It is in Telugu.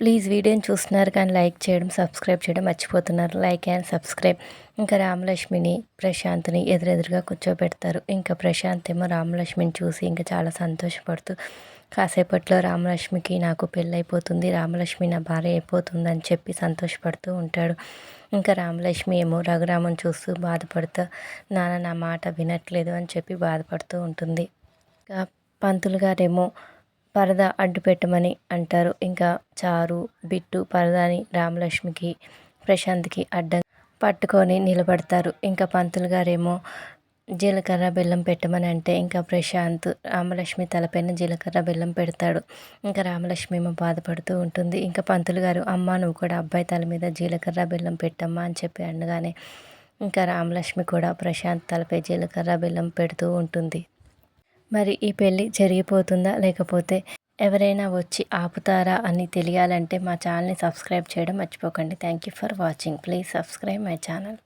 ప్లీజ్ వీడియోని చూస్తున్నారు కానీ లైక్ చేయడం సబ్స్క్రైబ్ చేయడం మర్చిపోతున్నారు. Like and subscribe. ఇంకా రామలక్ష్మిని ప్రశాంత్ని ఎదురెదురుగా కూర్చోబెడతారు. ఇంకా ప్రశాంత్ ఏమో రామలక్ష్మిని చూసి ఇంకా చాలా సంతోషపడుతూ కాసేపట్లో రామలక్ష్మికి నాకు పెళ్ళైపోతుంది రామలక్ష్మి నా భార్య అయిపోతుంది అని చెప్పి సంతోషపడుతూ ఉంటాడు. ఇంకా రామలక్ష్మి ఏమో రఘురామన్ చూస్తూ బాధపడుతూ నాన్న నా మాట వినట్లేదు అని చెప్పి బాధపడుతూ ఉంటుంది. ఇంకా పంతులు గారేమో పరదా అడ్డు పెట్టమని అంటారు. ఇంకా చారు బిట్టు పరదాని రామలక్ష్మికి ప్రశాంత్కి అడ్డం పట్టుకొని నిలబడతారు. ఇంకా పంతులు గారేమో జీలకర్ర బెల్లం పెట్టమని అంటే ఇంకా ప్రశాంత్ రామలక్ష్మి తలపైన జీలకర్ర బెల్లం పెడతాడు. ఇంకా రామలక్ష్మి ఏమో బాధపడుతూ ఉంటుంది. ఇంకా పంతులు గారు అమ్మ నువ్వు కూడా అబ్బాయి తల మీద జీలకర్ర బెల్లం పెట్టమ్మా అని చెప్పి అనగానే ఇంకా రామలక్ష్మి కూడా ప్రశాంత్ తలపై జీలకర్ర బెల్లం పెడుతూ ఉంటుంది. మరి ఈ పెళ్ళి జరిగిపోతుందా లేకపోతే ఎవరైనా వచ్చి ఆపుతారా అని తెలియాలంటే మా ఛానల్ని సబ్స్క్రైబ్ చేయడం మర్చిపోకండి. Thank you for watching. Please subscribe my channel.